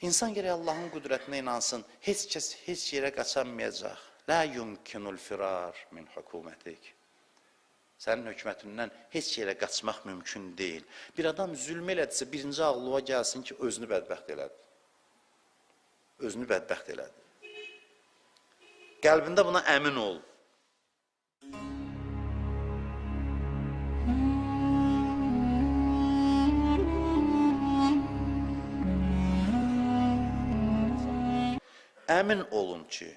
İnsan gərək Allahın qüdrətinə inansın. Heç kəs heç yerə qaçamayacaq. La yumkinul firar min hukumətik. Sənin hökumətindən heç yerə qaçmaq mümkün deyil. Bir adam zülm elədirsə, birinci ağlığa gəlsin ki, özünü bədbəxt elədi. Özünü bədbəxt elədi. Qəlbində buna əmin ol. Əmin olun ki,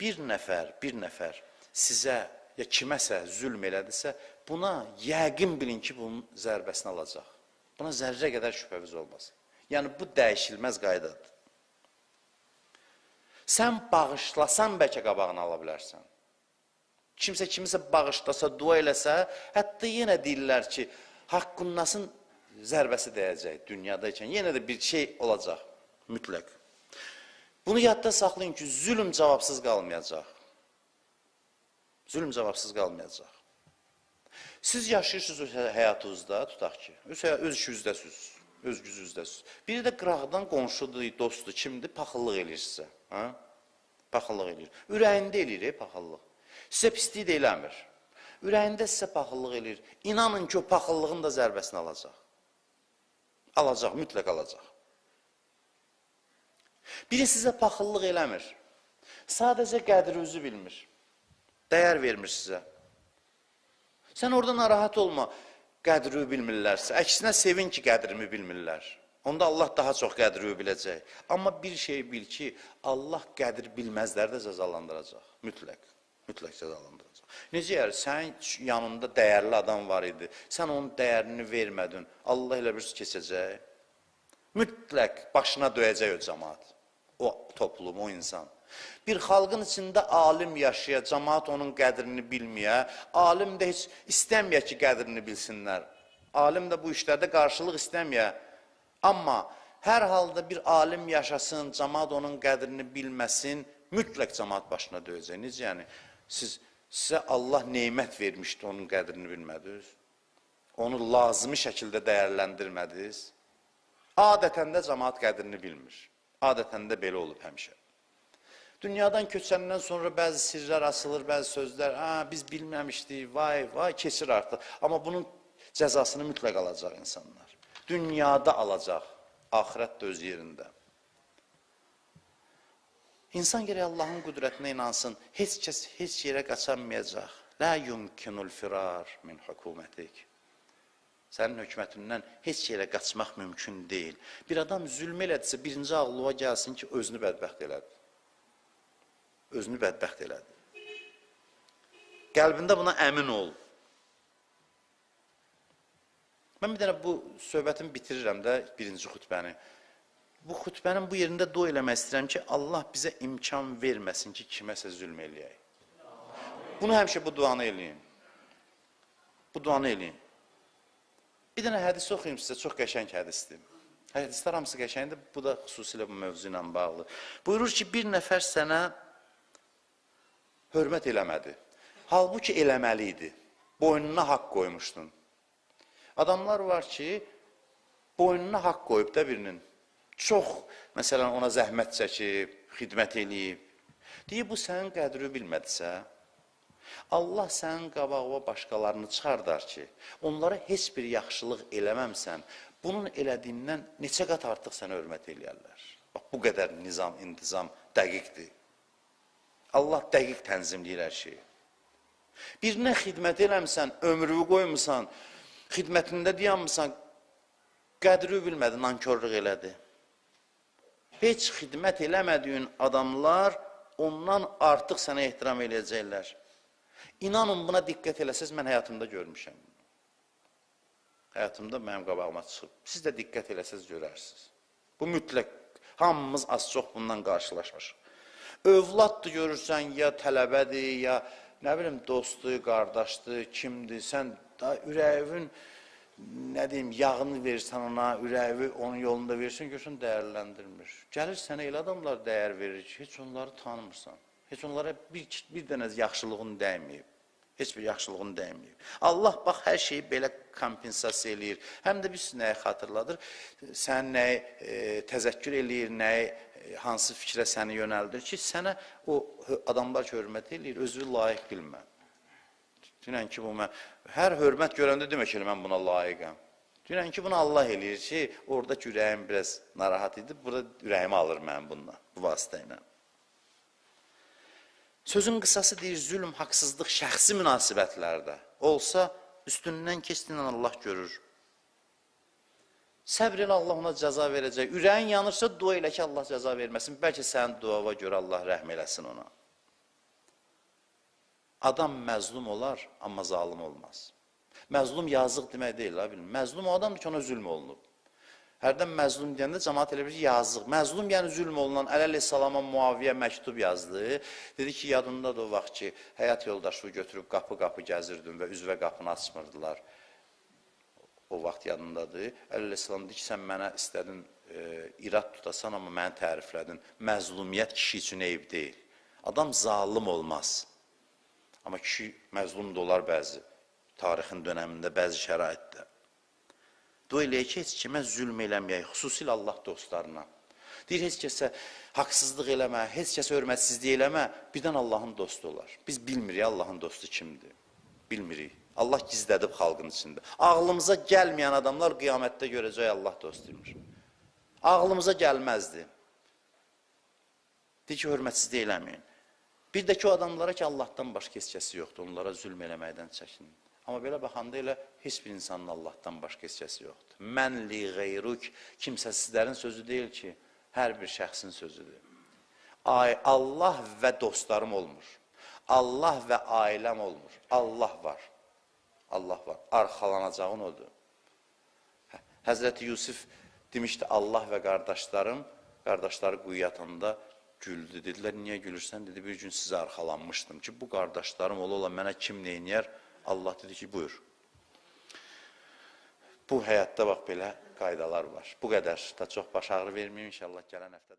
bir nəfər, bir nəfər sizə ya kiməsə zülm elədisə, buna yəqin bilin ki, bunun zərbəsini alacaq. Buna zərrə qədər şübhəviz olmasın. Yəni bu dəyişilməz qaydadır. Sən bağışlasan bəlkə qabağını ala bilərsən. Kimsə kimisə bağışlasa, dua eləsə, hətta yenə deyirlər ki, haqqınnasın zərbəsi dəyəcək dünyada ikən. Yenə də bir şey olacaq mütləq. Bunu yadda saxlayın ki, zülm cavabsız qalmayacaq. Zülm cavabsız qalmayacaq. Siz yaşayırsınız öz həyatınızda, tutaq ki, öz, hə- öz işinizdəsiniz, öz gücünüzdəsiniz. Biri də qıraqdan qonşudur, dostdur, kimdir, paxıllıq eləyir sizə. Hə? Paxıllıq eləyir. Ürəyində eləyir, ey, paxıllıq. Sizə pislik də eləmir. Ürəyində sizə paxıllıq eləyir. İnanın ki, o paxıllığın da zərbəsini alacaq. Alacaq, mütləq alacaq. Biri sizə paxıllıq eləmir. Sadəcə qədrinizi bilmir. Dəyər vermir sizə. Sən orada narahat olma, qədrini bilmirlərsə. Əksinə sevin ki, qədrimi bilmirlər. Onda Allah daha çox qədrini biləcək. Amma bir şey bil ki, Allah qədr bilməzlər də cəzalandıracaq. Mütləq. Mütləq cəzalandıracaq. Necə yəni, sənin yanında dəyərli adam var idi. Sən onun dəyərini vermədin. Allah elə bir keçəcək. Mütləq başına döyəcək o cəmaat. O toplum, o insan. Bir xalqın içində alim yaşaya, cəmaat onun qədrini bilməyə, alim də heç istəməyə ki, qədrini bilsinlər. Alim də bu işlərdə qarşılıq istəməyə. Amma hər halda bir alim yaşasın, cəmaat onun qədrini bilməsin, mütləq cəmaat başına döyəcək. Necə yəni? Siz sizə Allah nemət vermişdi, onun qədrini bilmədiniz. Onu lazımi şəkildə dəyərləndirmədiniz. Adətən də cəmaat qədrini bilmir. Adətən də belə olub həmişə. Dünyadan köçəndən sonra bəzi sirlər asılır, bəzi sözlər, ha biz bilməmişdik, vay, vay keçir artıq. Amma bunun cəzasını mütləq alacaq insanlar. Dünyada alacaq, axirət də öz yerində. İnsan gərək Allahın qüdrətinə inansın. Heç kəs heç yerə qaçamayacaq. La yumkinul firar min hukumətik. Sənin hökumətindən heç yerə qaçmaq mümkün deyil. Bir adam zülm elədirsə, birinci ağlığa gəlsin ki, özünü bədbəxt elədi. Özünü bədbəxt elədi. Qəlbində buna əmin ol. Mən bir dənə bu söhbətimi bitirirəm də birinci xütbəni. Bu xütbənin bu yerində dua eləmək istəyirəm ki, Allah bizə imkan verməsin ki, kiməsə zülm eləyək. Bunu həmişə bu duanı eləyin. Bu duanı eləyin. Bir dənə hədis oxuyum sizə, çox qəşəng hədisdir. Hədislər hamısı qəşəngdir, bu da xüsusilə bu mövzu ilə bağlı. Buyurur ki, bir nəfər sənə hörmət eləmədi. Halbuki eləməli idi. Boynuna haqq qoymuşdun. Adamlar var ki, boynuna haqq qoyub da birinin. Çox, məsələn, ona zəhmət çəkib, xidmət eləyib. Deyir, bu sənin qədri bilmədisə, Allah sənin qabağına başqalarını çıxardar ki, onlara heç bir yaxşılıq eləməmsən, bunun elədiyindən neçə qat artıq sənə hörmət eləyərlər. Bax, bu qədər nizam, intizam dəqiqdir. Allah dəqiq tənzimləyir hər şeyi. Birinə xidmət eləmsən, ömrünü qoymusan, xidmətində dayanmısan, qədri bilmədi, nankörlük elədi. Heç xidmət eləmədiyin adamlar ondan artıq sənə ehtiram eləyəcəklər. İnanın buna diqqət eləsəz, mən həyatımda görmüşəm. Həyatımda mənim qabağıma çıxıb. Siz də diqqət eləsəz görərsiniz. Bu mütləq, hamımız az çox bundan qarşılaşmışıq. Övladdır görürsən, ya tələbədir, ya nə bilim, dostdur, qardaşdır, kimdir, sən da ürəyin, nə deyim, yağını verirsən ona, ürəyi onun yolunda versin, görsən dəyərləndirmir. Gəlir sənə elə adamlar dəyər verir ki, heç onları tanımırsan. Heç onlara bir, bir dənə yaxşılığın dəyməyib. Heç bir yaxşılığını dəyməyib. Allah bax hər şeyi belə kompensasiya eləyir. Həm də bir nəyi xatırladır. Sən nəyi e, təzəkkür eləyir, nəyi e, hansı fikrə səni yönəldir ki, sənə o adamlar ki, hörmət eləyir, özünü layiq bilmə. Dünən ki, bu mən hər hörmət görəndə demək ki, mən buna layiqəm. Dünən ki, bunu Allah eləyir ki, orada ürəyim biraz narahat idi, burada ürəyimi alır mənim bununla, bu vasitə ilə. Sözün qısası deyir, zülm, haqsızlıq şəxsi münasibətlərdə olsa, üstündən keçdiyin Allah görür. Səbr elə Allah ona cəza verəcək. Ürəyin yanırsa dua elə ki, Allah cəza verməsin. Bəlkə sənin duava görə Allah rəhm eləsin ona. Adam məzlum olar, amma zalım olmaz. Məzlum yazıq demək deyil, ha bilin. Məzlum o adamdır ki, ona zülm olunub. Hərdən məzlum deyəndə cəmaət elə bilir ki, yazıq. Məzlum yəni zülm olunan Əli əleyhissalama Muaviyə məktub yazdı. Dedi ki, yadındadır o vaxt ki, həyat yoldaşını götürüb qapı-qapı gəzirdim və üzvə qapını açmırdılar. O vaxt yadındadır. Əli əleyhissalam dedi ki, sən mənə istədin e, irad tutasan, amma məni təriflədin. Məzlumiyyət kişi üçün eyib deyil. Adam zalım olmaz. Amma kişi məzlum da olar bəzi tarixin dönəmində, bəzi şəraitdə. Dua eləyək ki, heç kimə zülm eləməyək, xüsusilə Allah dostlarına. Deyir, heç kəsə haqsızlıq eləmə, heç kəsə hörmətsizlik eləmə, birdən Allahın dostu olar. Biz bilmirik Allahın dostu kimdir. Bilmirik. Allah gizlədib xalqın içində. Ağlımıza gəlməyən adamlar qiyamətdə görəcək Allah dostuymuş. Ağlımıza gəlməzdi. Deyir ki, hörmətsizlik eləməyin. Bir də ki, o adamlara ki, Allahdan başqa heç kəsi yoxdur, onlara zülm eləməkdən çəkinin. Amma belə baxanda elə heç bir insanın Allahdan başqa heç kəsi yoxdur. Mən li qeyruk kimsəsizlərin sözü deyil ki, hər bir şəxsin sözüdür. Ay Allah və dostlarım olmur. Allah və ailəm olmur. Allah var. Allah var. Arxalanacağın odur. Hə- Həzrəti Yusuf demişdi Allah və qardaşlarım, qardaşları quyuya atanda güldü. Dedilər, niyə gülürsən? Dedi, bir gün sizə arxalanmışdım ki, bu qardaşlarım ola ola mənə kim neynəyər? Allah dedi ki, buyur. Bu həyatda bax belə qaydalar var. Bu qədər. Da çox baş ağrı verməyim inşallah gələn həftə.